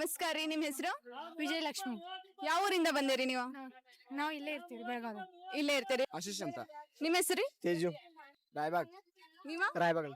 ನಮಸ್ಕಾರ ರೀ ನಿಮ್ ಹೆಸರು? ವಿಜಯಲಕ್ಷ್ಮಿ. ಯಾವ ಊರಿಂದ ಬಂದಿರಿ ನೀವು? ನಾವು ಇಲ್ಲೇ ಇರ್ತೀವಿ ಬೆಳಗಾವಿ. ಇಲ್ಲೇ ಇರ್ತೀರಿ. ಆಶೀಶ್ ಅಂತ. ನಿಮ್ ಹೆಸರು ತೇಜು. ರಾಯಬಾಗ್. ನೀವ ರಾಯಬಾಗ್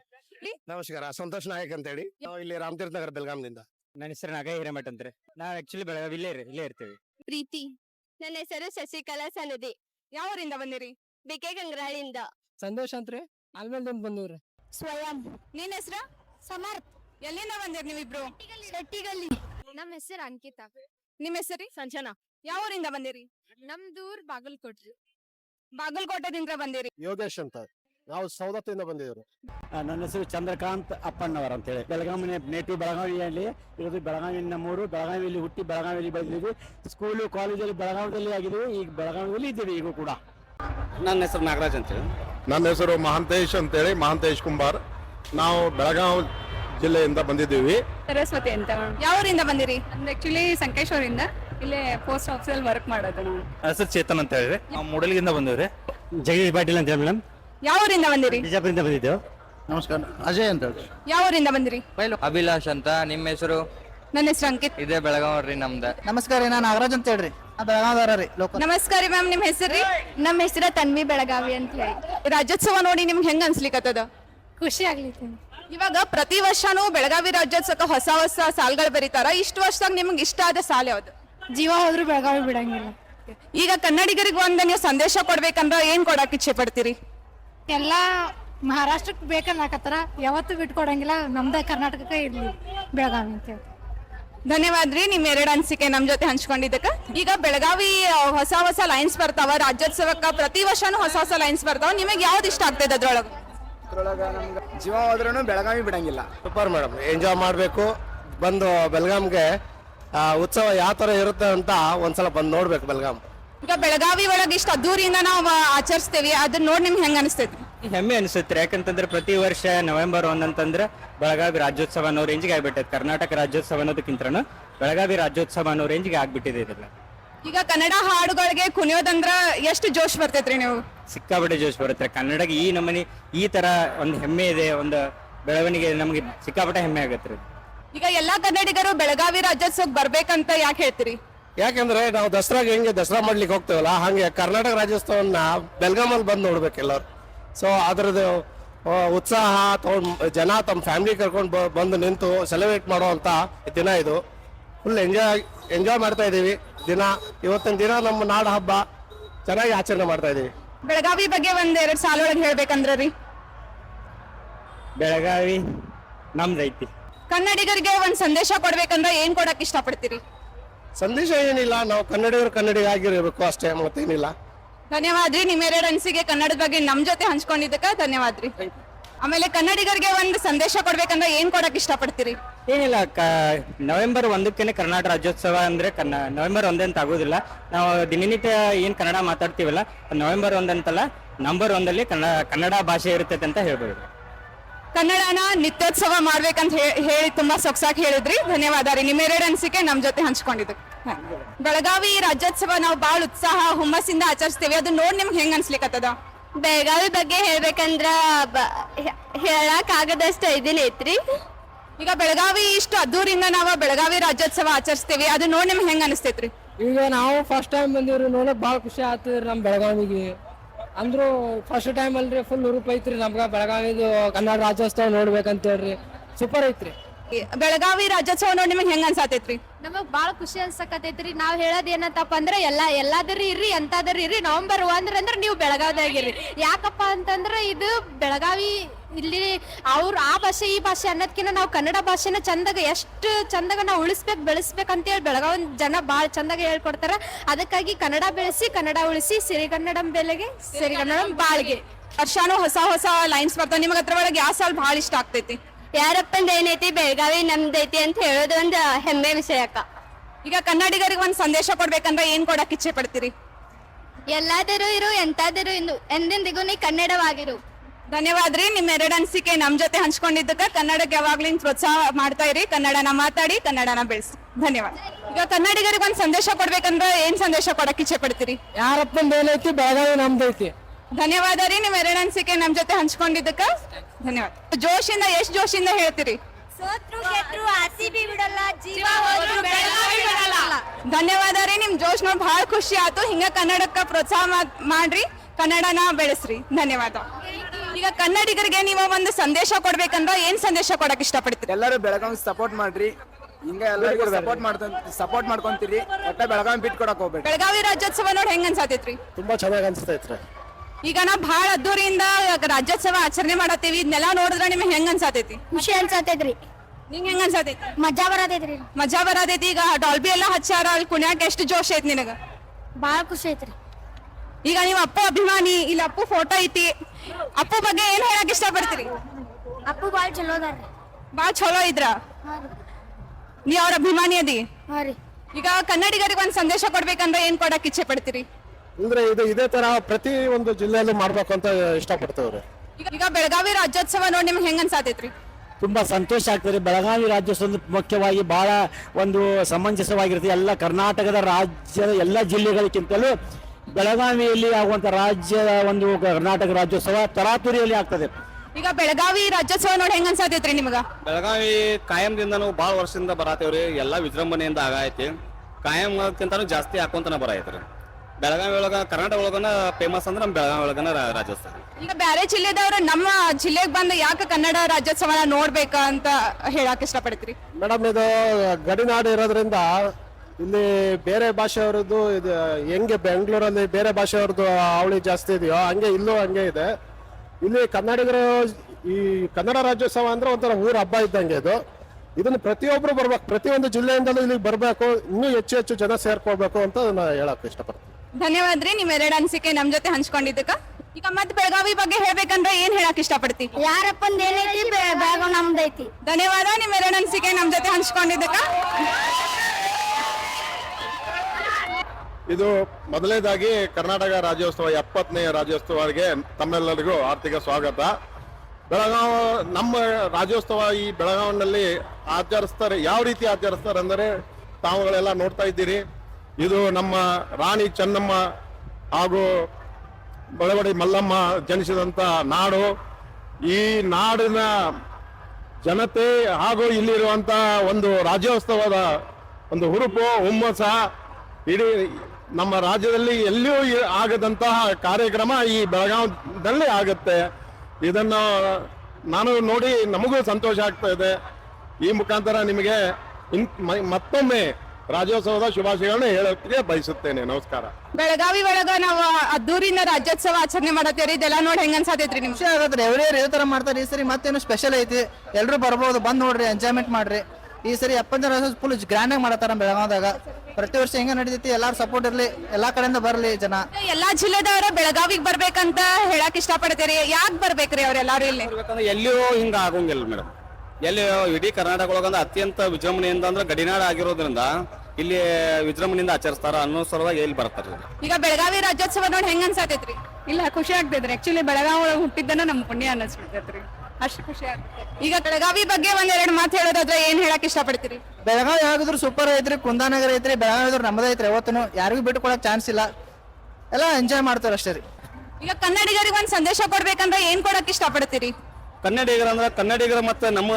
ನಮಸ್ಕಾರ ಸಂತೋಷ್ ನಾಯಕ್ ಅಂತ ಹೇಳಿ ನಾವು ಇಲ್ಲಿ ರಾಮತೀರ್ಥ ನಗರ ಬೆಳಗಾಂದಿಂದ ನನ್ನ ಹೆಸರು ನಾಗ ಹಿರೇಮಠ ಅಂತ ನಾವ್ ಆಕ್ಚುಲಿ ಬೆಳಗಾವಿ ಇಲ್ಲೇ ಇರ್- ಇಲ್ಲೇ ಇರ್ತೀವಿ. ಪ್ರೀತಿ. ನನ್ನ ಹೆಸರು ಶಶಿಕಲಾ ಸನದಿ. ಯಾವ ಊರಿಂದ ಬಂದಿರಿ? ಬಿಕೆ ಗಂಗ್ರಹಳಿಯಿಂದ ಸಂತೋಷ್ ಅಂತ್ರಿ. ಆಲ್ಮೇಲೆ ಬಂದವ್ರಿ. ಸ್ವಯಂ. ನಿನ್ ಹೆಸರು? ಸಮರ್ಥ್. ಎಲ್ಲಿಂದ ಬಂದಿರಿ ನೀವಿಬ್ರು? ಶೆಟ್ಟಿಗಲ್ಲಿ. ನಮ್ಮ ಹೆಸರು ಅಂಕಿತಾ. ನಿಮ್ಮ ಹೆಸರಿ? ಸಂಜನಾ. ಯಾವ ಊರಿಂದ ಬಂದಿರಿ? ನಮ್ದು ಊರ್ ಬಾಗಲಕೋಟ್ರಿ. ಬಾಗಲಕೋಟದಿಂದ ಬಂದಿರಿ. ಯೋಗೇಶ್ ಅಂತ. ನಾವು ಸೌದತ್ತಿಂದ ಬಂದಿದ್ರು ನನ್ನ ಹೆಸರು ಚಂದ್ರಕಾಂತ್ ಅಪ್ಪಣ್ಣವರ್ ಅಂತ ಹೇಳಿ. ಬೆಳಗಾವಿ ನೇಟಿವ್ ಬೆಳಗಾವಿಯಲ್ಲಿ ಇರೋದು ಬೆಳಗಾವಿ ನಮ್ಮೂರು ಬೆಳಗಾವಿಯಲ್ಲಿ ಹುಟ್ಟಿ ಬೆಳಗಾವಿಯಲ್ಲಿ ಬೆಳೆದಿದ್ವಿ ಸ್ಕೂಲು ಕಾಲೇಜಲ್ಲಿ ಬೆಳಗಾವಿಯಲ್ಲಿ ಆಗಿದ್ದೀವಿ. ಈಗ ಬೆಳಗಾವಿಯಲ್ಲಿ ಇದ್ದೀವಿ ಈಗ ಕೂಡ. ನನ್ನ ಹೆಸರು ನಾಗರಾಜ್ ಅಂತ ಹೇಳಿ. ನನ್ನ ಹೆಸರು ಮಹಾಂತೇಶ್ ಅಂತೇಳಿ ಮಹಾಂತೇಶ್ ಕುಂಬಾರ್. ನಾವು ಬೆಳಗಾವಿ ಜಿಲ್ಲೆಯಿಂದ ಬಂದಿದ್ದೀವಿ. ಸರಸ್ವತಿ ಅಂತ ಯಾವ ಊರಿಂದ ಬಂದಿರಿ? ನಮ್ದು ಆಕ್ಚುಲಿ ಸಂಕೇಶ್ವರಿಂದ ಇಲ್ಲೇ ಪೋಸ್ಟ್ ಆಫೀಸಲ್ಲಿ ವರ್ಕ್ ಮಾಡೋದು ನಾವು ಹೆಸರು ಚೇತನ್ ಅಂತ ಹೇಳಿ ನಾವು ಮೂಡಲಿಗಿಂದ ಬಂದಿವ್ರಿ. ಜಗದೀಶ್ ಪಾಟೀಲ್ ಅಂತ ಹೇಳಿ ಮೇಡಮ್. ಯಾವ ಊರಿಂದ ಬಂದಿರಿ? ಬಿಜಾಪುರಿಂದ ಬಂದಿದ್ದೇವೆ ನಮಸ್ಕಾರ. ಅಜಯ್ ಅಂತ ಹೇಳಿ. ಯಾವ ಊರಿಂದ ಬಂದಿರಿ? ಅಭಿಲಾಷ್ ಅಂತ. ನಿಮ್ಮ ಹೆಸರು? ನನ್ನ ಹೆಸರು ಅಂಕಿತ್. ಇದೇ ಬೆಳಗಾವ್ರಿ ನಮ್ದ. ನಮಸ್ಕಾರ ರೀ ನಾನು ನಾಗರಾಜ್ ಅಂತ ಹೇಳ್ರಿ. ಬೆಳಗಾವದಾರ ರೀ ಲೋಕ ನಮಸ್ಕಾರ ಮ್ಯಾಮ್ ನಿಮ್ ಹೆಸರು ನಮ್ಮ ಹೆಸರ ತನ್ವಿ ಬೆಳಗಾವಿ ಅಂತ ಹೇಳಿ. ರಾಜ್ಯೋತ್ಸವ ನೋಡಿ ನಿಮ್ಗೆ ಹೆಂಗ್ ಅನ್ಸ್ಲಿಕ್ಕತ್ತದ ಖುಷಿ ಆಗ್ಲಿಕ್ಕೆ. ಇವಾಗ ಪ್ರತಿ ವರ್ಷನೂ ಬೆಳಗಾವಿ ರಾಜ್ಯೋತ್ಸವಕ್ಕೆ ಹೊಸ ಹೊಸ ಸಾಲ್ಗಳು ಬರೀತಾರ. ಇಷ್ಟು ವರ್ಷದಾಗ ನಿಮ್ಗೆ ಇಷ್ಟ ಆದ ಸಾಲ್ ಯಾವ್ದು? ಜೀವ ಹೋದ್ರು ಬೆಳಗಾವಿ ಬಿಡಂಗಿಲ್ಲ. ಈಗ ಕನ್ನಡಿಗರಿಗೆ ಒಂದು ನೀವು ಸಂದೇಶ ಕೊಡ್ಬೇಕಂದ್ರ ಏನ್ ಕೊಡಕ್ ಇಚ್ಛೆ ಪಡ್ತೀರಿ? ಎಲ್ಲಾ ಮಹಾರಾಷ್ಟ್ರಕ್ಕೆ ಬೇಕನ್ನಾಕತ್ತಾರ ಯಾವತ್ತೂ ಬಿಟ್ಕೊಡಂಗಿಲ್ಲ. ನಮ್ದ ಕರ್ನಾಟಕಕ್ಕೆ ಇರ್ಲಿ ಬೆಳಗಾವಿ ಅಂತ ಹೇಳಿ ಧನ್ಯವಾದ ರೀ ನಿಮ್ ಎರಡು ಅನ್ಸಿಕೆ ನಮ್ ಜೊತೆ ಹಂಚ್ಕೊಂಡಿದ್ದಕ್ಕೆ. ಈಗ ಬೆಳಗಾವಿ ಆ, ಹೊಸ ಹೊಸ ಲೈನ್ಸ್ ಬರ್ತಾವ. ರಾಜ್ಯೋತ್ಸವಕ್ಕ ಪ್ರತಿ ವರ್ಷನೂ ಹೊಸ ಹೊಸ ಲೈನ್ಸ್ ಬರ್ತಾವ. ನಿಮಗೆ ಯಾವ್ದು ಇಷ್ಟ ಆಗ್ತದೆ ಅದ್ರೊಳಗ? ಜೀವ ಹೋದ್ರೂ ಬೆಳಗಾವಿ ಬಿಡಂಗಿಲ್ಲ. ಸೂಪರ್ ಮೇಡಮ್ ಎಂಜಾಯ್ ಮಾಡಬೇಕು. ಬಂದು ಬೆಳಗಾಂಗೆ ಆ, ಉತ್ಸವ ಯಾವ ತರ ಇರುತ್ತೆ ಅಂತ ಒಂದ್ಸಲ ಬಂದು ನೋಡ್ಬೇಕು ಬೆಳಗಾಂ. ಈಗ ಬೆಳಗಾವಿ ಒಳಗೆ ಇಷ್ಟ ಅದ್ದೂರಿಯಿಂದ ನಾವು ಆಚರಿಸ್ತೇವೆ. ಅದನ್ನ ನೋಡಿ ನಿಮ್ಗೆ ಹೆಂಗ ಅನಿಸ್ತೈತಿ? ಹೆಮ್ಮೆ ಅನಿಸುತ್ತೆ ಯಾಕಂತಂದ್ರೆ ಪ್ರತಿ ವರ್ಷ ನವೆಂಬರ್ ಒಂದಂತಂದ್ರೆ ಬೆಳಗಾವಿ ರಾಜ್ಯೋತ್ಸವ ಅನ್ನೋ ರೇಂಜ್ಗೆ ಆಗ್ಬಿಟ್ಟೈತೆ ಕರ್ನಾಟಕ ರಾಜ್ಯೋತ್ಸವ ಅನ್ನೋದಕ್ಕಿಂತ ಬೆಳಗಾವಿ ರಾಜ್ಯೋತ್ಸವ ಅನ್ನೋ ರೇಂಜ್ಗೆ ಆಗ್ಬಿಟ್ಟಿದೆ ಇದೆಲ್ಲ. ಈಗ ಕನ್ನಡ ಹಾಡುಗಳಿಗೆ ಕುಣಿಯೋದಂದ್ರ ಎಷ್ಟು ಜೋಶ್ ಬರ್ತೈತ್ರಿ ನೀವು? ಸಿಕ್ಕಾಪಟ್ಟೆ ಜೋಶ್ ಬರುತ್ತೆ. ಕನ್ನಡಕ್ಕೆ ಈ ನಮ್ಮನೆ ಈ ತರ ಒಂದು ಹೆಮ್ಮೆ ಇದೆ ಒಂದು ಬೆಳವಣಿಗೆ ನಮಗೆ ಸಿಕ್ಕಾಪಟ್ಟೆ ಹೆಮ್ಮೆ ಆಗತ್ತೆ ರೀ. ಈಗ ಎಲ್ಲಾ ಕನ್ನಡಿಗರು ಬೆಳಗಾವಿ ರಾಜ್ಯೋತ್ಸವಕ್ಕೆ ಬರ್ಬೇಕಂತ ಯಾಕೆ ಹೇಳ್ತೀರಿ? ಯಾಕಂದ್ರೆ ನಾವು ದಸರಾಗೆ ಹೆಂಗೆ ದಸರಾ ಮಾಡ್ಲಿಕ್ಕೆ ಹೋಗ್ತೇವಲ್ಲ ಹಂಗೆ ಕರ್ನಾಟಕ ರಾಜ್ಯೋತ್ಸವನ್ನ ಬೆಳಗಾಮಲ್ಲಿ ಬಂದು ನೋಡ್ಬೇಕು ಎಲ್ಲರೂ. ಸೊ ಅದರದ್ದು ಉತ್ಸಾಹ ತಗೊಂಡ್ ಜನ ತಮ್ಮ ಫ್ಯಾಮಿಲಿ ಕರ್ಕೊಂಡು ಬಂದು ನಿಂತು ಸೆಲೆಬ್ರೇಟ್ ಮಾಡುವಂತ ದಿನ ಇದು. ಫುಲ್ ಎಂಜಾಯ್ ಎಂಜಾಯ್ ಮಾಡ್ತಾ ಇದ್ದೀವಿ ದಿನ ಇವತ್ತಿನ ದಿನ ನಮ್ಮ ನಾಡ ಹಬ್ಬ. ಚೆನ್ನಾಗಿ ಆಚರಣೆ ಮಾಡ್ತಾ ಇದ್ದೀವಿ ಬೆಳಗಾವಿ ಬಗ್ಗೆ ಒಂದ್ ಎರಡ್ ಸಾಲೊಳಗೆ ಹೇಳ್ಬೇಕಂದ್ರೆ ರೀ? ಬೆಳಗಾವಿ ನಮ್ದೈತಿ ಕನ್ನಡಿಗರಿಗೆ ಒಂದ್ ಸಂದೇಶ ಕೊಡ್ಬೇಕಂದ್ರ ಏನ್ ಕೊಡಕ್ ಇಷ್ಟಪಡ್ತೀರಿ? ಸಂದೇಶ ಏನಿಲ್ಲ ನಾವು ಕನ್ನಡಿಗರು ಕನ್ನಡಿಗ ಆಗಿರಬೇಕು ಅಷ್ಟೇ ಮತ್ತೇನಿಲ್ಲ. ಧನ್ಯವಾದ ರೀ ನಿಮ್ಮ ಎರಡು ಅನ್ಸಿಗೆ ಕನ್ನಡದ ಬಗ್ಗೆ ನಮ್ ಜೊತೆ ಹಂಚ್ಕೊಂಡಿದ್ದಕ್ಕ ಧನ್ಯವಾದ ರೀ ಆಮೇಲೆ ಕನ್ನಡಿಗರಿಗೆ ಒಂದ್ ಸಂದೇಶ ಕೊಡ್ಬೇಕಂದ್ರ ಏನ್ ಕೊಡಕ್ ಇಷ್ಟಪಡ್ತೀರಿ? ಏನಿಲ್ಲ ಕ ನವೆಂಬರ್ ಒಂದಕ್ಕೇನೆ ಕರ್ನಾಟಕ ರಾಜ್ಯೋತ್ಸವ ಅಂದ್ರೆ ಕನ್ನ ನವೆಂಬರ್ ಒಂದೇ ಅಂತ ಆಗೋದಿಲ್ಲ. ನಾವು ದಿನನಿತ್ಯ ಏನ್ ಕನ್ನಡ ಮಾತಾಡ್ತೀವಲ್ಲ ನವೆಂಬರ್ ಒಂದಂತಲ್ಲ ನಂಬರ್ ಒಂದಲ್ಲಿ ಕನ್ನಡ ಕನ್ನಡ ಭಾಷೆ ಇರುತ್ತೆ ಅಂತ ಹೇಳ್ಬೋದು. ಕನ್ನಡನ ನಿತ್ಯೋತ್ಸವ ಮಾಡ್ಬೇಕಂತ ಹೇಳಿ ತುಂಬಾ ಸೊಗಸಾಗಿ ಹೇಳಿದ್ರಿ. ಧನ್ಯವಾದ ರೀ. ನಿಮ್ಮ ಅನಿಸಿಕೆ ಅನ್ಸಿಕೆ ನಮ್ ಜೊತೆ ಹಂಚ್ಕೊಂಡಿದ್ದು ಬೆಳಗಾವಿ ರಾಜ್ಯೋತ್ಸವ ನಾವು ಬಹಳ ಉತ್ಸಾಹ ಹುಮ್ಮಸ್ಸಿಂದ ಆಚರಿಸ್ತೀವಿ. ಅದು ನೋಡ್ ನಿಮ್ಗೆ ಹೆಂಗ್ ಅನ್ಸ್ಲಿಕ್ಕತ್ತದ ಬೆಳಗಾವಿ ಬಗ್ಗೆ ಹೇಳ್ಬೇಕಂದ್ರ ಹೇಳಕ್ ಆಗದಷ್ಟು ಇದಿಲ್ಲ ಐತ್ರಿ. ಈಗ ಬೆಳಗಾವಿ ಇಷ್ಟು ಅದ್ದೂರಿಂದ ನಾವು ಬೆಳಗಾವಿ ರಾಜ್ಯೋತ್ಸವ ಆಚರಿಸ್ತೀವಿ. ಅದು ನೋಡಿ ನಿಮ್ಗೆ ಹೆಂಗ್ ಅನಿಸ್ತೈತ್ರಿ? ಈಗ ನಾವು ಫಸ್ಟ್ ಟೈಮ್ ಬಂದಿವ್ರಿ ನೋಡಕ್ ಭಾಳ ಖುಷಿ ಆಗ್ತದ್ರಿ ನಮ್ಮ ಬೆಳಗಾವಿಗೆ. ಅಂದ್ರು ಫಸ್ಟ್ ಟೈಮ್ ಅಲ್ರಿ ಫುಲ್ ಹುರುಪ್ ಐತ್ರಿ ನಮ್ಗ. ಬೆಳಗಾವಿದು ಕನ್ನಡ ರಾಜ್ಯೋತ್ಸವ ನೋಡ್ಬೇಕಂತ ಹೇಳ್ರಿ ಸೂಪರ್ ಐತ್ರಿ ಬೆಳಗಾವಿ ರಾಜ್ಯೋತ್ಸವ ನೋಡಿ ನಿಮ್ಗೆ ಹೆಂಗ್ ಅನ್ಸಾತೈತ್ರಿ? ನಮಗ್ ಬಾಳ ಖುಷಿ ಅನ್ಸಕತೈತ್ರಿ ನಾವ್ ಹೇಳೋದ್ ಏನಂತಪ್ಪ ಅಂದ್ರೆ, ಎಲ್ಲಾ, ಎಲ್ಲಾದ್ರಿ ಇರ್ರಿ ಎಂತಾದ್ರಿ ಇರ್ರಿ. ನವೆಂಬರ್ ಒಂದ್ರ ಅಂದ್ರ ನೀವು ಬೆಳಗಾವಿದಾಗಿರ್ರಿ ಯಾಕಪ್ಪ ಅಂತಂದ್ರ, ಇದು ಬೆಳಗಾವಿ ಇಲ್ಲಿ ಅವ್ರ ಆ ಭಾಷೆ, ಈ ಭಾಷೆ ಅನ್ನೋದ್ಕಿಂತ ನಾವು ಕನ್ನಡ ಭಾಷೆನ ಚಂದಾಗ ಎಷ್ಟು ಚಂದಾಗ ನಾವು ಉಳಿಸ್ಬೇಕು, ಬೆಳೆಸ್ಬೇಕು ಅಂತೇಳಿ ಬೆಳಗಾವಿ ಜನ ಬಾಳ ಚಂದಾಗ ಹೇಳ್ಕೊಡ್ತಾರ. ಅದಕ್ಕಾಗಿ ಕನ್ನಡ ಬೆಳೆಸಿ, ಕನ್ನಡ ಉಳಿಸಿ, ಸಿರಿಗನ್ನಡಂ ಬೆಲೆಗೆ, ಸಿರಿಗನ್ನಡಂ ಬಾಳ್ಗೆ. ವರ್ಷಾನು ಹೊಸ ಹೊಸ ಲೈನ್ಸ್ ಬರ್ತಾವ. ನಿಮ್ಗೆ ಅದ್ರ ಒಳಗೆ ಯಾವ ಸಾಲ್ ಭಾಳ ಇಷ್ಟ ಆಗ್ತೈತಿ? ಯಾರಪ್ಪಂದ ಏನೈತಿ ಬೆಳಗಾವಿ ನಮ್ದೈತಿ ಅಂತ ಹೇಳೋದು ಒಂದು ಹೆಮ್ಮೆ ವಿಷಯ ಅಕ್ಕ. ಈಗ ಕನ್ನಡಿಗರಿಗೆ ಒಂದು ಸಂದೇಶ ಕೊಡ್ಬೇಕಂದ್ರೆ ಏನ್ ಕೊಡಕ್ ಇಚ್ಛೆ ಪಡ್ತೀರಿ? ಎಲ್ಲಾದರೂ ಇರು ಎಂತಾದರೂ ಇಂದು ಎಂದೆಂದಿಗೂ ನೀ ಕನ್ನಡವಾಗಿರು. ಧನ್ಯವಾದ ರೀ ನಿಮ್ಮ ಎರಡು ಅನಿಸಿಕೆ ನಮ್ಮ ಜೊತೆ ಹಂಚ್ಕೊಂಡಿದ್ದಕ್ಕ. ಕನ್ನಡಕ್ಕೆ ಯಾವಾಗ್ಲಿಂದ ಪ್ರೋತ್ಸಾಹ ಮಾಡ್ತಾ ಇರಿ ಕನ್ನಡನ ಮಾತಾಡಿ ಕನ್ನಡನ ಬೆಳೆಸಿ. ಧನ್ಯವಾದ. ಈಗ ಕನ್ನಡಿಗರಿಗೆ ಒಂದು ಸಂದೇಶ ಕೊಡ್ಬೇಕಂದ್ರೆ ಏನ್ ಸಂದೇಶ ಕೊಡಕ್ ಇಚ್ಛೆ ಪಡ್ತೀರಿ? ಯಾರಪ್ಪಂದ ಏನೈತಿ ಬೆಳಗಾವಿ ನಮ್ದೈತಿ. ಧನ್ಯವಾದ ರೀ ನಿಮ್ಮ ಎರಡು ಅನ್ಸಿಕೆ ನಮ್ ಜೊತೆ ಹಂಚ್ಕೊಂಡಿದ್ದಕ್ಕ. ಧನ್ಯವಾದ. ಜೋಶಿಂದ ಎಷ್ಟ್ ಜೋಶಿಂದ ಹೇಳ್ತೀರಿ. ಸೋತ್ರು ಗೆದ್ರು ಆರ್ಸಿಬಿ ಬಿಡಲ್ಲ ಜೀವ ಹೋದ್ರು ಧನ್ಯವಾದ ರೀ ನಿಮ್ ಜೋಶ್ ನೋಡಿ ಬಹಳ ಖುಷಿ ಆಯ್ತು ಹಿಂಗ ಕನ್ನಡಕ್ಕ ಪ್ರೋತ್ಸಾಹ ಮಾಡ್- ಮಾಡ್ರಿ. ಕನ್ನಡನ ಬೆಳೆಸ್ರಿ. ಧನ್ಯವಾದ. ಈಗ ಕನ್ನಡಿಗರಿಗೆ ನೀವು ಒಂದು ಸಂದೇಶ ಕೊಡ್ಬೇಕಂದ್ರ ಏನ್ ಸಂದೇಶ ಕೊಡಕ್ ಇಷ್ಟಪಡ್ತೀರಿ? ಎಲ್ಲರೂ ಬೆಳಗಾವಿ ಸಪೋರ್ಟ್ ಮಾಡ್ರಿ. ಹಿಂಗ ಎಲ್ಲರಿಗೂ ಸಪೋರ್ಟ್ ಮಾಡ್ತ ಸಪೋರ್ಟ್ ಮಾಡ್ಕೊಂತೀರಿ. ಒಟ್ಟ ಬೆಳಗಾವಿ ಬಿಟ್ಟು ಕೊಡಕ್ ಹೋಗ್ಬೇಡಿ ಬೆಳಗಾವಿ ರಾಜ್ಯೋತ್ಸವ ನೋಡಿ ಹೆಂಗ್ ಅನ್ಸಾತೈತ್ರಿ? ತುಂಬಾ ಚೆನ್ನಾಗಿ ಅನ್ಸ್ತೈತ್ರಿ. ಈಗ ನಾ ಬಹಳ ಅದ್ದೂರಿಯಿಂದ ರಾಜ್ಯೋತ್ಸವ ಆಚರಣೆ ಮಾಡತ್ತೀವಿ. ಇದನ್ನೆಲ್ಲ ನೋಡಿದ್ರೆ ನಿಮ್ಗೆ ಹೆಂಗ್ ಅನ್ಸಾತೈತಿ? ಖುಷಿ ಅನ್ಸತೈತ್ರಿ. ನಿಂಗ್ ಹೆಂಗ್ ಅನ್ಸಾತೈತಿ? ಮಜಾ ಬರತೈತ್ರಿ. ಮಜಾ ಬರತೈತಿ. ಈಗ ಡಾಲ್ಬಿ ಎಲ್ಲ ಹಚ್ಚಾರ ಅಲ್ಲಿ ಕುಣ್ಯಾಕ ಎಷ್ಟು ಜೋಶ್ ಐತಿ ನಿನಗ? ಬಾಳ ಖುಷಿ ಐತ್ರಿ. ಈಗ ನೀವು ಅಪ್ಪು ಅಭಿಮಾನಿ ಇಲ್ಲಿ ಅಪ್ಪು ಫೋಟೋ ಐತಿ. ಅಪ್ಪು ಬಗ್ಗೆ ಏನ್ ಹೇಳಕ್ ಇಷ್ಟಪಡ್ತೀರಿ? ಅಪ್ಪು ಬಾಳ ಚಲೋ ಅದಾರ್ರಿ ಬಾಳ ಚಲೋ ಇದ್ರ? ನೀ ಅವ್ರ ಅಭಿಮಾನಿ ಅದಿ? ಹಾ ರೀ. ಈಗ ಕನ್ನಡಿಗರಿಗೆ ಒಂದ್ ಸಂದೇಶ ಕೊಡ್ಬೇಕಂದ್ರೆ ಏನ್ ಕೊಡಕ್ ಇಚ್ಛೆ ಪಡ್ತೀರಿ? ಅಂದ್ರೆ ಇದು ಇದೇ ತರ ಪ್ರತಿ ಒಂದು ಜಿಲ್ಲೆಯಲ್ಲೂ ಮಾಡ್ಬೇಕು ಅಂತ ಇಷ್ಟಪಡ್ತೇವ್ರಿ. ಈಗ- ಈಗ ಬೆಳಗಾವಿ ರಾಜ್ಯೋತ್ಸವ ನೋಡಿ ನಿಮ್ಗೆ ಹೆಂಗ್ ಅನ್ಸಾತೈತ್ರಿ? ತುಂಬಾ ಸಂತೋಷ ಆಗ್ತದೆ. ಬೆಳಗಾವಿ ರಾಜ್ಯೋತ್ಸವ ಮುಖ್ಯವಾಗಿ ಬಹಳ ಒಂದು ಸಮಂಜಸವಾಗಿರುತ್ತೆ. ಎಲ್ಲ ಕರ್ನಾಟಕದ ರಾಜ್ಯದ ಎಲ್ಲ ಜಿಲ್ಲೆಗಳಿಗಿಂತಲೂ ಬೆಳಗಾವಿಯಲ್ಲಿ ಆಗುವಂತ ರಾಜ್ಯದ ಒಂದು ಕರ್ನಾಟಕ ರಾಜ್ಯೋತ್ಸವ ತರಾತುರಿಯಲ್ಲಿ ಆಗ್ತದೆ. ಈಗ ಬೆಳಗಾವಿ ರಾಜ್ಯೋತ್ಸವ ನೋಡಿ ಹೆಂಗ್ ಅನ್ಸಾತೈತ್ರಿ ನಿಮ್ಗ? ಬೆಳಗಾವಿ ಕಾಯಂದಿಂದ ನಾವು ಭಾಳ ವರ್ಷದಿಂದ ಬರತ್ತೇವ್ರಿ ಎಲ್ಲ ವಿಜೃಂಭಣೆಯಿಂದ ಆಗೈತಿ ಕಾಯಂ ಅದಕ್ಕಿಂತನೂ ಜಾಸ್ತಿ ಹಾಕೊಂತನ ಬರೈತ್ರಿ ಬೆಳಗಾವಿ ಒಳಗ ಕರ್ನಾಟಕ ಒಳಗನ ಫೇಮಸ್ ಅಂದ್ರೆ ನಮ್ಮ ಬೆಳಗಾವಿ ಒಳಗನ ರಾ- ರಾಜ್ಯೋತ್ಸವ. ಈಗ ಬ್ಯಾರೆ ಜಿಲ್ಲೆದವ್ರು ನಮ್ಮ ಜಿಲ್ಲೆಗೆ ಬಂದು ಯಾಕೆ ಕನ್ನಡ ರಾಜ್ಯೋತ್ಸವನ ನೋಡ್ಬೇಕ ಅಂತ ಹೇಳಕ್ ಇಷ್ಟಪಡ್ತೀರಿ? ಮೇಡಮ್ ಇದು ಗಡಿನಾಡು ಇರೋದ್ರಿಂದ ಇಲ್ಲಿ ಬೇರೆ ಭಾಷೆಯವರದ್ದು ಇದು ಹೆಂಗೆ ಬೆಂಗಳೂರಲ್ಲಿ ಬೇರೆ ಭಾಷೆಯವ್ರದ್ದು ಅವಳಿ ಜಾಸ್ತಿ ಇದೆಯೋ ಹಂಗೆ ಇಲ್ಲೂ ಹಂಗೆ ಇದೆ. ಇಲ್ಲಿ ಕನ್ನಡಿಗರು ಈ ಕನ್ನಡ ರಾಜ್ಯೋತ್ಸವ ಅಂದ್ರೆ ಒಂಥರ ಊರ ಹಬ್ಬ ಇದ್ದಂಗೆ ಇದು. ಇದನ್ನು ಪ್ರತಿಯೊಬ್ಬರು ಬರ್ಬೇಕು ಪ್ರತಿಯೊಂದು ಜಿಲ್ಲೆಯಿಂದಲೂ ಇಲ್ಲಿಗೆ ಬರಬೇಕು ಇನ್ನೂ ಹೆಚ್ಚು ಹೆಚ್ಚು ಜನ ಸೇರ್ಕೋಬೇಕು ಅಂತ ನಾನು ಹೇಳಕ್ ಇಷ್ಟಪಡ್ತೀನಿ. ಧನ್ಯವಾದ ರೀ ನಿಮ್ ಎರಡು ಅನ್ಸಿಕೆ ನಮ್ ಜೊತೆ ಹಂಚ್ಕೊಂಡಿದ್ದಕ್ಕ. ಈಗ ಮತ್ ಬೆಳಗಾವಿ ಬಗ್ಗೆ ಹೇಳ್ಬೇಕಂದ್ರೆ ಏನ್ ಹೇಳಕ್ ಇಷ್ಟಪಡ್ತಿ? ಯಾರಪ್ಪಂದ ಏನೈತಿ? ಬೆಳಗಾವ್ ನಮ್ದೈತಿ ಧನ್ಯವಾದ ನಿಮ್ ಎರಡು ಅನ್ಸಿಕೆ ನಮ್ ಜೊತೆ ಹಂಚ್ಕೊಂಡಿದ್ದಕ್ಕ. ಇದು ಮೊದಲನೇದಾಗಿ ಕರ್ನಾಟಕ ರಾಜ್ಯೋತ್ಸವ ಎಪ್ಪತ್ತನೇ ರಾಜ್ಯೋತ್ಸವಕ್ಕೆ ತಮ್ಮೆಲ್ಲರಿಗೂ ಆರ್ಥಿಕ ಸ್ವಾಗತ. ಬೆಳಗಾವ್ ನಮ್ಮ ರಾಜ್ಯೋತ್ಸವ ಈ ಬೆಳಗಾವಿನಲ್ಲಿ ಆಚರಿಸ್ತಾರೆ ಯಾವ ರೀತಿ ಆಚರಿಸ್ತಾರೆ ಅಂದರೆ ತಾವುಗಳೆಲ್ಲ ನೋಡ್ತಾ ಇದ್ದೀರಿ. ಇದು ನಮ್ಮ ರಾಣಿ ಚೆನ್ನಮ್ಮ ಹಾಗೂ ಬಳವಡಿ ಮಲ್ಲಮ್ಮ ಜನಿಸಿದಂತ ನಾಡು. ಈ ನಾಡಿನ ಜನತೆ ಹಾಗೂ ಇಲ್ಲಿರುವಂತ ಒಂದು ರಾಜ್ಯೋತ್ಸವದ ಒಂದು ಹುರುಪು, ಹುಮ್ಮಸ, ಇಡೀ ನಮ್ಮ ರಾಜ್ಯದಲ್ಲಿ ಎಲ್ಲಿಯೂ ಆಗದಂತಹ ಕಾರ್ಯಕ್ರಮ ಈ ಬೆಳಗಾವಿದಲ್ಲಿ ಆಗುತ್ತೆ. ಇದನ್ನು ನಾನು ನೋಡಿ ನಮಗೂ ಸಂತೋಷ ಆಗ್ತಾ ಇದೆ. ಈ ಮುಖಾಂತರ ನಿಮಗೆ ಇನ್- ಮತ್ತೊಮ್ಮೆ ರಾಜ್ಯೋತ್ಸವದ ಶುಭಾಶಯಗಳನ್ನು ಹೇಳೋಕ್ಕೆ ಬಯಸುತ್ತೇನೆ. ನಮಸ್ಕಾರ. ಬೆಳಗಾವಿ ಒಳಗ ನಾವು ಅದ್ದೂರಿನ ರಾಜ್ಯೋತ್ಸವ ಆಚರಣೆ ಮಾಡತ್ತೇವ್ರಿ. ಇದೆಲ್ಲ ನೋಡಿ ಹೆಂಗ ಅನ್ಸಾತೈತ್ರಿ ನಿಮ್ಗೆ? ಖುಷಿ ಆಗತ್ತೆ ಎವ್ರಿ ಇಯರ್ ಇದೇ ತರ ಮಾಡ್ತಾರೆ. ಈ ಸರಿ ಮತ್ತೇನು ಸ್ಪೆಷಲ್ ಐತಿ. ಎಲ್ರು ಬರ್ಬೋದು. ಬಂದ್ ನೋಡ್ರಿ. ಎಂಜಾಯ್ಮೆಂಟ್ ಮಾಡ್ರಿ. ಈ ಸರಿ ಎಪ್ಪತ್ತನೇ ಫುಲ್ ಗ್ರ್ಯಾಂಡ್ ಆಗಿ ಮಾಡತ್ತಾರ ಬೆಳಗಾವದಾಗ. ಪ್ರತಿ ವರ್ಷ ಹೆಂಗ ನಡೀತೈತಿ? ಎಲ್ಲಾರು ಸಪೋರ್ಟ್ ಇರಲಿ. ಎಲ್ಲಾ ಕಡೆಯಿಂದ ಬರಲಿ ಜನ. ಎಲ್ಲಾ ಜಿಲ್ಲೆದವರ ಬೆಳಗಾವಿಗ್ ಬರ್ಬೇಕಂತ ಹೇಳಕ್ ಇಷ್ಟಪಡ್ತೀರಿ? ಯಾಕ್ ಬರ್ಬೇಕ್ರಿ ಅವ್ರೆಲ್ಲಾರು ಇಲ್ಲಿ? ಎಲ್ಲಿಯೂ ಹಿಂಗ ಆಗೋಂಗಿಲ್ಲ ಮೇಡಮ್. ಎಲ್ಲಿ ಇಡೀ ಕರ್ನಾಟಕ ಒಳಗಂದ್ರೆ ಅತ್ಯಂತ ವಿಜೃಂಭಣೆಯಿಂದ ಅಂದ್ರೆ ಗಡಿನಾಡ ಆಗಿರೋದ್ರಿಂದ ಇಲ್ಲಿ ವಿಜೃಂಭಣೆಯಿಂದ ಆಚರಿಸ್ತಾರ ಅನ್ನೋ ಸಲುವಾಗಿ ಇಲ್ಲಿ ಬರ್ತಾರೆ ಈಗ ಬೆಳಗಾವಿ ರಾಜ್ಯೋತ್ಸವ ನೋಡಿ ಹೆಂಗ್ ಅನ್ಸಾತೈತ್ರಿ? ಇಲ್ಲ ಖುಷಿ ಆಗ್ತೈತ್ರಿ. ಆಕ್ಚುಲಿ ಬೆಳಗಾವಿ ಒಳಗೆ ಹುಟ್ಟಿದ್ದನ್ನ ನಮ್ ಪುಣ್ಯ ಅನ್ನಿಸ್ಬಿಡ್ತೈತ್ರಿ ಅಷ್ಟು ಖುಷಿ ಆಗ್ತೈತಿ ಈಗ ಬೆಳಗಾವಿ ಬಗ್ಗೆ ಒಂದೆರಡು ಮಾತು ಹೇಳೋದಾದ್ರೆ ಏನ್ ಹೇಳಕ್ ಇಷ್ಟಪಡ್ತೀರಿ? ಬೆಳಗಾವಿ ಯಾವ್ದಾದ್ರು ಸೂಪರ್ ಐತ್ರಿ ಕುಂದಾನಗರ ಐತ್ರಿ ಬೆಳಗಾವಿ ಆದ್ರೂ ನಮ್ಮದೇ ಐತ್ರಿ. ಯಾವತ್ತೂ ಯಾರಿಗೂ ಬಿಟ್ಟುಕೊಳಕ್ ಚಾನ್ಸ್ ಇಲ್ಲ. ಎಲ್ಲ ಎಂಜಾಯ್ ಮಾಡ್ತಾರ ಅಷ್ಟೇ ರೀ. ಈಗ ಕನ್ನಡಿಗರಿಗೆ ಒಂದ್ ಸಂದೇಶ ಕೊಡ್ಬೇಕಂದ್ರೆ ಏನ್ ಕೊಡಕ್ ಇಷ್ಟಪಡ್ತೀರಿ? ಕನ್ನಡಿಗರ ಅಂದ್ರೆ ಕನ್ನಡಿಗರ ಮತ್ತೆ ನಮ್ಮ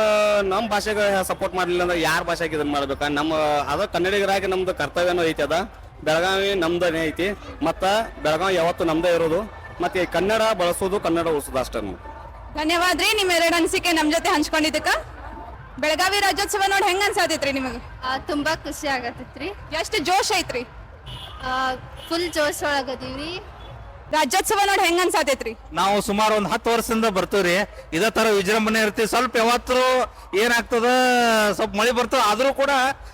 ನಮ್ಮ ಭಾಷೆಗೆ ಸಪೋರ್ಟ್ ಮಾಡಲಿಲ್ಲ ಅಂದ್ರೆ ಯಾರ ಭಾಷೆಗೆ ಇದನ್ನ ಮಾಡ್ಬೇಕ? ನಮ್ಮ ಅದ ಕನ್ನಡಿಗರಾಗಿ ನಮ್ದು ಕರ್ತವ್ಯನೂ ಐತಿ ಅದ. ಬೆಳಗಾವಿ ನಮ್ದನೇ ಐತಿ. ಮತ್ತ ಬೆಳಗಾವಿ ಯಾವತ್ತು ನಮ್ದೇ ಇರೋದು. ಮತ್ತೆ ಈ ಕನ್ನಡ ಬಳಸೋದು ಕನ್ನಡ ಉಳಿಸೋದು ಅಷ್ಟೇ. ಧನ್ಯವಾದ ರೀ ನಿಮ್ಮ ಎರಡು ಅನಿಸಿಕೆ ನಮ್ಮ ಜೊತೆ ಹಂಚ್ಕೊಂಡಿದ್ದಕ್ಕ. ಬೆಳಗಾವಿ ರಾಜ್ಯೋತ್ಸವ ನೋಡಿ ಹೆಂಗ ಅನ್ಸಾತೈತ್ರಿ ನಿಮಗೆ? ತುಂಬಾ ಖುಷಿ ಆಗತೈತ್ರಿ ಎಷ್ಟು ಜೋಶ್ ಐತ್ರಿ? ಫುಲ್ ಜೋಶ್ ಒಳಗದೀವ್ರಿ. ರಾಜ್ಯೋತ್ಸವ ನೋಡಿ ಹೆಂಗ್ ಅನ್ಸಾತೈತ್ರಿ? ನಾವು ಸುಮಾರು ಒಂದು ಹತ್ತು ವರ್ಷದಿಂದ ಬರ್ತೀವ್ರಿ. ಇದೇ ತರ ವಿಜೃಂಭಣೆ ಇರ್ತೀವಿ ಸ್ವಲ್ಪ ಯಾವತ್ತೂ ಏನಾಗ್ತದ ಸ್ವಲ್ಪ ಮಳೆ ಬರ್ತದ ಆದ್ರೂ ಕೂಡ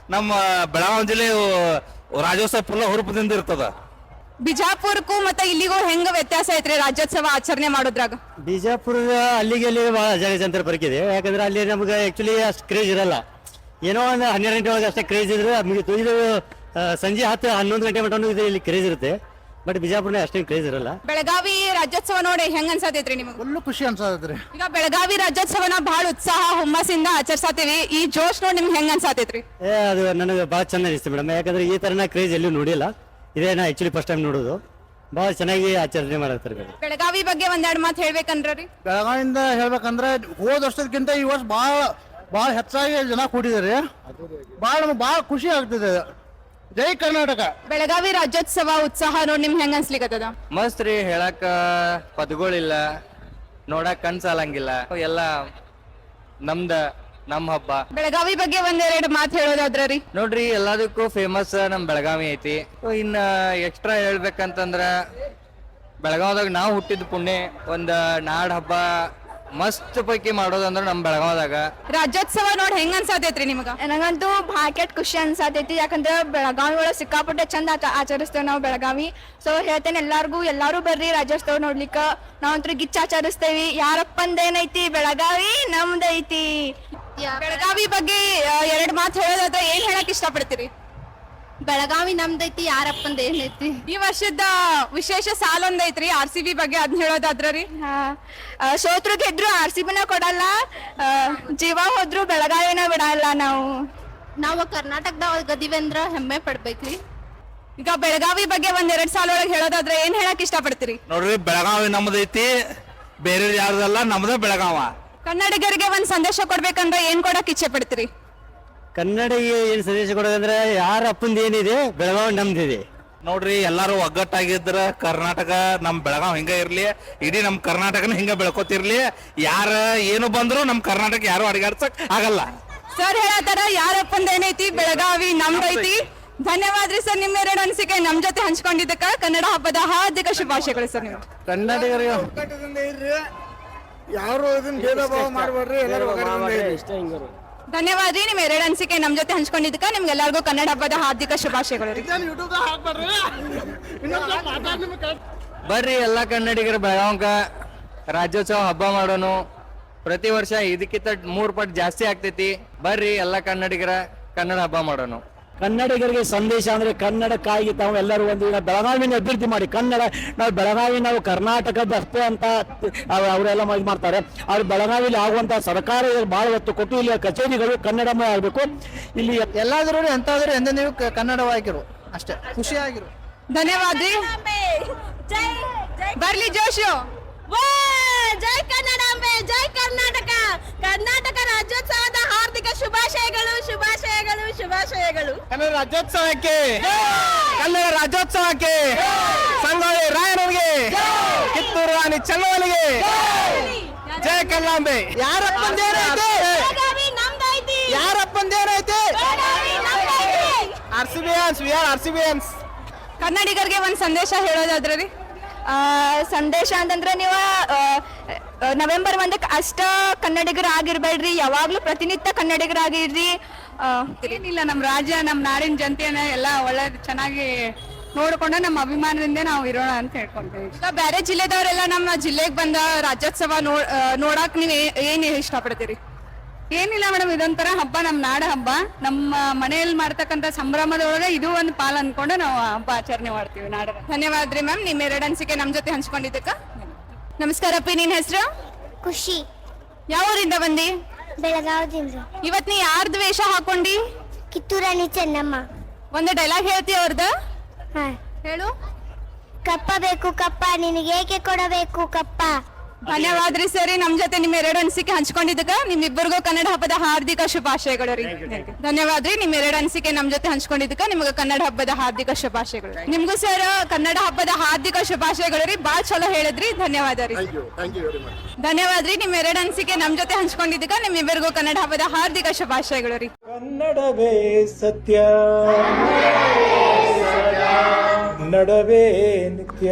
ನಮ್ಮ ಬೆಳಗಾವಿ ಜಿಲ್ಲೆ ರಾಜ್ಯೋತ್ಸವ ಫುಲ್ ಹುರುಪದಿಂದ ಇರ್ತದ. ಬಿಜಾಪುರಕ್ಕೂ ಮತ್ತೆ ಇಲ್ಲಿಗೂ ಹೆಂಗ ವ್ಯತ್ಯಾಸ ಐತ್ರಿ ರಾಜ್ಯೋತ್ಸವ ಆಚರಣೆ ಮಾಡೋದ್ರಾಗ? ಬಿಜಾಪುರ ಅಲ್ಲಿಗೆ ಅಲ್ಲಿ ಬಹಳ ಜನಜಂತರ ಬರಕಿದೆ. ಯಾಕಂದ್ರೆ ಅಲ್ಲಿ ನಮ್ಗೆ ಆಕ್ಚುಲಿ ಅಷ್ಟು ಕ್ರೇಜ್ ಇರಲ್ಲ. ಏನೋ ಒಂದು ಹನ್ನೆರಡು ಗಂಟೆ ಒಳಗೆ ಅಷ್ಟೇ ಕ್ರೇಜ್ ಇದ್ರೆ ಮುಗೀತು ಇದು ಆ, ಸಂಜೆ ಹತ್ತು ಹನ್ನೊಂದು ಗಂಟೆ ಮಟ್ಟ ಇಲ್ಲಿ ಕ್ರೇಜ್ ಇರುತ್ತೆ. ಬಟ್ ಬಿಜಾಪುರ ಅಷ್ಟೇ ಕ್ರೇಜ್ ಇರಲ್ಲ. ಬೆಳಗಾವಿ ರಾಜ್ಯೋತ್ಸವ ನೋಡಿ ಹೆಂಗ್ ಅನ್ಸತೈತ್ರಿ ನಿಮಗೆ? ಫುಲ್ ಖುಷಿ ಅನ್ಸತ್ರಿ ಈಗ ಬೆಳಗಾವಿ ರಾಜ್ಯೋತ್ಸವನ ಬಹಳ ಉತ್ಸಾಹ ಹುಮ್ಮಸ್ಸಿಂದ ಆಚರಿಸತೀವಿ. ಈ ಜೋಶ್ ನೋಡಿ ನಿಮ್ಗೆ ಹೆಂಗ್ ಅನ್ಸತೈತ್ರಿ? ಏ ಅದು ನನಗೆ ಭಾಳ ಚೆನ್ನಾಗಿ ಅನಿಸ್ತು ಮೇಡಮ್. ಯಾಕಂದ್ರೆ ಈ ಥರನ ಕ್ರೇಜ್ ಎಲ್ಲೂ ನೋಡಿಲ್ಲ. ಇದೇ ನಾ ಆ್ಯಕ್ಚುಲಿ ಫಸ್ಟ್ ಟೈಮ್ ನೋಡೋದು. ಭಾಳ ಚೆನ್ನಾಗಿ ಆಚರಣೆ ಮಾಡತ್ತಾರೆ ಮೇಡಮ್. ಬೆಳಗಾವಿ ಬಗ್ಗೆ ಒಂದೆರಡು ಮಾತು ಹೇಳ್ಬೇಕಂದ್ರಿ ಬೆಳಗಾವಿಯಿಂದ ಹೇಳ್ಬೇಕಂದ್ರೆ ಹೋದ ವರ್ಷದಕ್ಕಿಂತ ಈ ವರ್ಷ ಭಾಳ ಭಾಳ ಹೆಚ್ಚಾಗಿ ಜನ ಕೂಡಿದ್ದಾರೆ. ಭಾಳ ನಮ್ಗೆ ಭಾಳ ಖುಷಿ ಆಗ್ತಿದೆ. ಜೈ ಕರ್ನಾಟಕ. ಬೆಳಗಾವಿ ರಾಜ್ಯೋತ್ಸವ ಉತ್ಸಾಹ ನೋಡಿ ನಿಮ್ಗೆ ಹೆಂಗ ಅನ್ಸ್ಲಿಕ್ಕತ್ತದ ಮಸ್ತ್ ರೀ ಹೇಳಕ್ಕ ಪದಗಳಿಲ್ಲ ನೋಡಕ್ ಕಣ್ ಸಾಲಂಗಿಲ್ಲ ಎಲ್ಲ ನಮ್ದ ನಮ್ ಹಬ್ಬ. ಬೆಳಗಾವಿ ಬಗ್ಗೆ ಒಂದೆರಡು ಮಾತು ಹೇಳೋದಾದ್ರ ರೀ? ನೋಡ್ರಿ ಎಲ್ಲದಕ್ಕೂ ಫೇಮಸ್ ನಮ್ ಬೆಳಗಾವಿ ಐತಿ. ಇನ್ನ ಎಕ್ಸ್ಟ್ರಾ ಹೇಳ್ಬೇಕಂತಂದ್ರ ಬೆಳಗಾವಿದಾಗ ನಾವು ಹುಟ್ಟಿದ ಪುಣ್ಯ ಒಂದ್ ನಾಡ್ ಹಬ್ಬ ಮಸ್ತ್ ಪೈಕಿ ಮಾಡೋದಂದ್ರೆ ನಮ್ ಬೆಳಗಾವದಾಗ. ರಾಜ್ಯೋತ್ಸವ ನೋಡಿ ಹೆಂಗ್ ಅನ್ಸಾತೈತ್ರಿ ನಿಮಗ? ನನಗಂತೂ ಭಾಳ ಕೆಟ್ಟ ಖುಷಿ ಅನ್ಸಾತೈತಿ ಯಾಕಂದ್ರೆ ಬೆಳಗಾವಿ ಒಳಗೆ ಸಿಕ್ಕಾಪಟ್ಟೆ ಚಂದ ಆಚ ಆಚರಿಸ್ತೇವೆ ನಾವು ಬೆಳಗಾವಿ. ಸೊ ಹೇಳ್ತೇನೆ ಎಲ್ಲಾರ್ಗೂ ಎಲ್ಲಾರು ಬರ್ರಿ ರಾಜ್ಯೋತ್ಸವ ನೋಡ್ಲಿಕ್ಕ. ನಾವಂತೂ ಗಿಚ್ಚ ಆಚರಿಸ್ತೇವಿ ಯಾರಪ್ಪಂದೇನೈತಿ ಬೆಳಗಾವಿ ನಮ್ದೈತಿ. ಬೆಳಗಾವಿ ಬಗ್ಗೆ ಎರಡು ಮಾತು ಹೇಳೋದಾದ್ರೆ ಏನ್ ಹೇಳಕ್ ಇಷ್ಟಪಡ್ತೀರಿ? ಬೆಳಗಾವಿ ನಮ್ದೈತಿ ಯಾರಪ್ಪಂದ ಏನೈತಿ? ಈ ವರ್ಷದ ವಿಶೇಷ ಸಾಲ ಒಂದೈತ್ರಿ ಆರ್ ಸಿ ಬಿ ಬಗ್ಗೆ ಅದ್ನ ಹೇಳೋದಾದ್ರ ರೀ. ಸೋತ್ರು ಗೆದ್ರು ಆರ್ ಸಿ ಬಿನ ಕೊಡಲ್ಲ ಆ, ಜೀವ ಹೋದ್ರು ಬೆಳಗಾವಿನ ಬಿಡಲ್ಲ ನಾವು. ನಾವು ಕರ್ನಾಟಕದಾಗ ಗದಿವಿ ಅಂದ್ರ ಹೆಮ್ಮೆ ಪಡ್ಬೇಕ್ರಿ. ಈಗ ಬೆಳಗಾವಿ ಬಗ್ಗೆ ಒಂದೆರಡು ಸಾಲ ಒಳಗೆ ಹೇಳೋದಾದ್ರೆ ಏನ್ ಹೇಳಕ್ ಇಷ್ಟಪಡ್ತೀರಿ? ನೋಡ್ರಿ ಬೆಳಗಾವಿ ನಮ್ದೈತಿ ಬೇರೆ ಯಾರ್ದಲ್ಲ ನಮ್ದ ಬೆಳಗಾವ. ಕನ್ನಡಿಗರಿಗೆ ಒಂದ್ ಸಂದೇಶ ಕೊಡ್ಬೇಕಂದ್ರೆ ಏನ್ ಕೊಡಕ್ ಇಚ್ಛೆ ಪಡ್ತೀರಿ? ಕನ್ನಡಿಗೆ ಏನು ಸಂದೇಶ ಕೊಡೋದಂದ್ರೆ ಯಾರ ಅಪ್ಪಂದು ಏನಿದೆ ಬೆಳಗಾವಿ ನಮ್ದಿದೆ. ನೋಡ್ರಿ ಎಲ್ಲಾರು ಒಗ್ಗಟ್ಟಾಗಿದ್ರ ಕರ್ನಾಟಕ ನಮ್ ಬೆಳಗಾವ್ ಹಿಂಗ ಇರ್ಲಿ ಇಡೀ ನಮ್ ಕರ್ನಾಟಕನ ಹಿಂಗ ಬೆಳ್ಕೊತಿರ್ಲಿ. ಯಾರ ಏನು ಬಂದ್ರು ನಮ್ ಕರ್ನಾಟಕ ಯಾರು ಅಡಿಗಾಡ್ಸಕ್ ಆಗಲ್ಲ. ಸರ್ ಹೇಳತ್ತಾರ ಯಾರಪ್ಪಂದ ಏನೈತಿ ಬೆಳಗಾವಿ ನಮ್ದೈತಿ. ಧನ್ಯವಾದ ರೀ ಸರ್ ನಿಮ್ಮ ಎರಡು ಅನಿಸಿಕೆ ನಮ್ ಜೊತೆ ಹಂಚ್ಕೊಂಡಿದ್ದಕ್ಕ. ಕನ್ನಡ ಹಬ್ಬದ ಹಾರ್ದಿಕ ಶುಭಾಶಯಗಳು ಸರ್ ನೀವು ಕನ್ನಡಿಗರಿಗೆ. ಯಾರು ಇದನ್ನ ಭೇದ ಭಾವ ಮಾಡಬೇಡ್ರಿ ಎಲ್ಲರೂ ಧನ್ಯವಾದ ರೀ ನಿಮ್ಮ ಎರಡು ಅನಿಸಿಕೆ ನಮ್ ಜೊತೆ ಹಂಚ್ಕೊಂಡಿದ್ದಕ್ಕ. ನಿಮ್ಗೆಲ್ಲರಿಗೂ ಕನ್ನಡ ಹಬ್ಬದ ಹಾರ್ದಿಕ ಶುಭಾಶಯಗಳು ರೀ. ಬರ್ರಿ ಎಲ್ಲಾ ಕನ್ನಡಿಗರ ಬೆಳಗಾವಂಕ. ರಾಜ್ಯೋತ್ಸವ ಹಬ್ಬ ಮಾಡೋನು. ಪ್ರತಿ ವರ್ಷ ಇದಕ್ಕಿಂತ ಮೂರು ಪಟ್ಟು ಜಾಸ್ತಿ ಆಗ್ತೈತಿ. ಬರ್ರಿ ಎಲ್ಲಾ ಕನ್ನಡಿಗರ ಕನ್ನಡ ಹಬ್ಬ ಮಾಡೋನು. ಕನ್ನಡಿಗರಿಗೆ ಸಂದೇಶ ಅಂದ್ರೆ ಕನ್ನಡಕ್ಕಾಗಿ ತಾವು ಎಲ್ಲರೂ ಒಂದು ಈಗ ಬೆಳಗಾವಿನ ಅಭಿವೃದ್ಧಿ ಮಾಡಿ ಕನ್ನಡ ನಾವು ಬೆಳಗಾವಿ ನಾವು ಕರ್ನಾಟಕದ ಅಷ್ಟೇ ಅಂತ ಅವರೆಲ್ಲ ಇದು ಮಾಡ್ತಾರೆ. ಅವ್ರು ಬೆಳಗಾವಿಲಿ ಆಗುವಂತ ಸರ್ಕಾರ ಬಹಳ ಒತ್ತು ಕೊಟ್ಟು ಇಲ್ಲಿ ಕಚೇರಿಗಳು ಕನ್ನಡಮಯ ಆಗಬೇಕು. ಇಲ್ಲಿ ಎಲ್ಲಾದರೂ ಎಂತಾದ್ರೂ ಎಂದ ನೀವು ಕನ್ನಡವಾಗಿರು ಅಷ್ಟೇ. ಖುಷಿಯಾಗಿರು. ಧನ್ಯವಾದ. ಜೈ ಬರ್ಲಿ ಜೋಶು. ಜೈ ಕನ್ನಡಾಂಬೆ ಜೈ ಕರ್ನಾಟಕ ಕರ್ನಾಟಕ ರಾಜ್ಯೋತ್ಸವದ ಹಾರ್ದಿಕ ಶುಭಾಶಯಗಳು ಶುಭಾಶಯಗಳು ಶುಭಾಶಯಗಳು ಕನ್ನಡ ರಾಜ್ಯೋತ್ಸವಕ್ಕೆ. ಕನ್ನಡ ರಾಜ್ಯೋತ್ಸವಕ್ಕೆ. ಸಂಗೊಳ್ಳಿ ಜಯ ಕಿತ್ತೂರು ರಾಣಿ ಚೆನ್ನವನಿಗೆ ಜಯ ಕಲ್ಲಾಂಬೆ ಯಾರಪ್ಪಂದೇನೈತೆ ಯಾರಪ್ಪಂದೇನೈತೆ R C B R R C B ಕನ್ನಡಿಗರಿಗೆ ಒಂದು ಸಂದೇಶ ಹೇಳೋದಾದ್ರೆ ರೀ ಸಂದೇಶ ಅಂತಂದ್ರೆ ನೀವು ನವೆಂಬರ್ ಒಂದಕ್ಕೆ ಅಷ್ಟ ಕನ್ನಡಿಗರ ಆಗಿರ್ಬೇಡ್ರಿ ಯಾವಾಗ್ಲೂ ಪ್ರತಿನಿತ್ಯ ಕನ್ನಡಿಗರಾಗಿರ್ರಿ. ಏನಿಲ್ಲ ನಮ್ಮ ರಾಜ್ಯ ನಮ್ಮ ನಾಡಿನ ಜನತೆಯನ್ನ ಎಲ್ಲ ಒಳ್ಳೆ ಚೆನ್ನಾಗಿ ನೋಡ್ಕೊಂಡು ನಮ್ಮ ಅಭಿಮಾನದಿಂದ ನಾವು ಇರೋಣ ಅಂತ ಹೇಳ್ಕೊಂತೀವಿ ಈಗ ಬೇರೆ ಜಿಲ್ಲೆದವರೆಲ್ಲ ನಮ್ಮ ಜಿಲ್ಲೆಗೆ ಬಂದ ರಾಜ್ಯೋತ್ಸವ ನೋ- ಆ, ನೋಡಕ್ ನೀವ್ ಏನ್ ಇಷ್ಟಪಡ್ತೀರಿ? ಏನಿಲ್ಲ ಮೇಡಮ್ ಇದೊಂಥರ ಹಬ್ಬ ನಮ್ಮ ನಾಡ ಹಬ್ಬ. ನಮ್ಮ ಮನೆಯಲ್ಲಿ ಮಾಡ್ತಕ್ಕಂಥ ಸಂಭ್ರಮದೊಳಗೆ ಇದು ಒಂದು ಪಾಲ್ ಅನ್ಕೊಂಡು ನಾವು ಹಬ್ಬ ಆಚರಣೆ ಮಾಡ್ತೀವಿ ನಾಡ ಧನ್ಯವಾದ ರೀ ಮ್ಯಾಮ್ ನಿಮ್ಮ ಎರಡು ಅನಿಸಿಕೆ ನಮ್ಮ ಜೊತೆ ಹಂಚ್ಕೊಂಡಿದ್ದಕ್ಕ? ನಮಸ್ಕಾರ ಅಪ್ಪಿ ನಿನ್ನ ಹೆಸರು? ಖುಷಿ. ಯಾವ ಊರಿಂದ ಬಂದಿ? ಬೆಳಗಾವದಿಂದ ಇವತ್ ನೀ ಯಾರ್ದು ವೇಷ ಹಾಕೊಂಡಿ? ಕಿತ್ತೂರಾಣಿ ಚೆನ್ನಮ್ಮ. ಒಂದು ಡೈಲಾಗ್ ಹೇಳ್ತಿ ಅವ್ರದ? ಹಾ. ಹೇಳು. ಕಪ್ಪ ಬೇಕು ಕಪ್ಪ ನಿನಗೆ ಏಕೆ ಕೊಡಬೇಕು ಕಪ್ಪ? ಧನ್ಯವಾದ ರೀ ಸರಿ ನಮ್ ಜೊತೆ ನಿಮ್ ಎರಡು ಅನಿಸಿಕೆ ಹಂಚ್ಕೊಂಡಿದ್ದಕ್ಕ. ನಿಮ್ಮಿಬ್ಬರಿಗೂ ಕನ್ನಡ ಹಬ್ಬದ ಹಾರ್ದಿಕ ಶುಭಾಶಯಗಳು ರೀ ಧನ್ಯವಾದ ರೀ ನಿಮ್ ಎರಡು ಅನಿಸಿಕೆ ನಮ್ ಜೊತೆ ಹಂಚ್ಕೊಂಡಿದ್ದಕ್ಕ. ನಿಮ್ಗೆ ಕನ್ನಡ ಹಬ್ಬದ ಹಾರ್ದಿಕ ಶುಭಾಶಯಗಳು ನಿಮ್ಗೂ ಸರ್ ಕನ್ನಡ ಹಬ್ಬದ ಹಾರ್ದಿಕ ಶುಭಾಶಯಗಳು ರೀ ಬಾಳ್ ಚಲೋ ಹೇಳಿದ್ರಿ. ಧನ್ಯವಾದ ರೀ thank you thank you very much ಧನ್ಯವಾದ ರೀ ನಿಮ್ ಎರಡು ಅನಿಸಿಕೆ ನಮ್ ಜೊತೆ ಹಂಚ್ಕೊಂಡಿದ್ದಕ್ಕ. ನಿಮ್ಮಿಬ್ಬರಿಗೂ ಕನ್ನಡ ಹಬ್ಬದ ಹಾರ್ದಿಕ ಶುಭಾಶಯಗಳು ರೀ ಕನ್ನಡವೇ ಸತ್ಯ. ನಡವೇ ನಿತ್ಯ.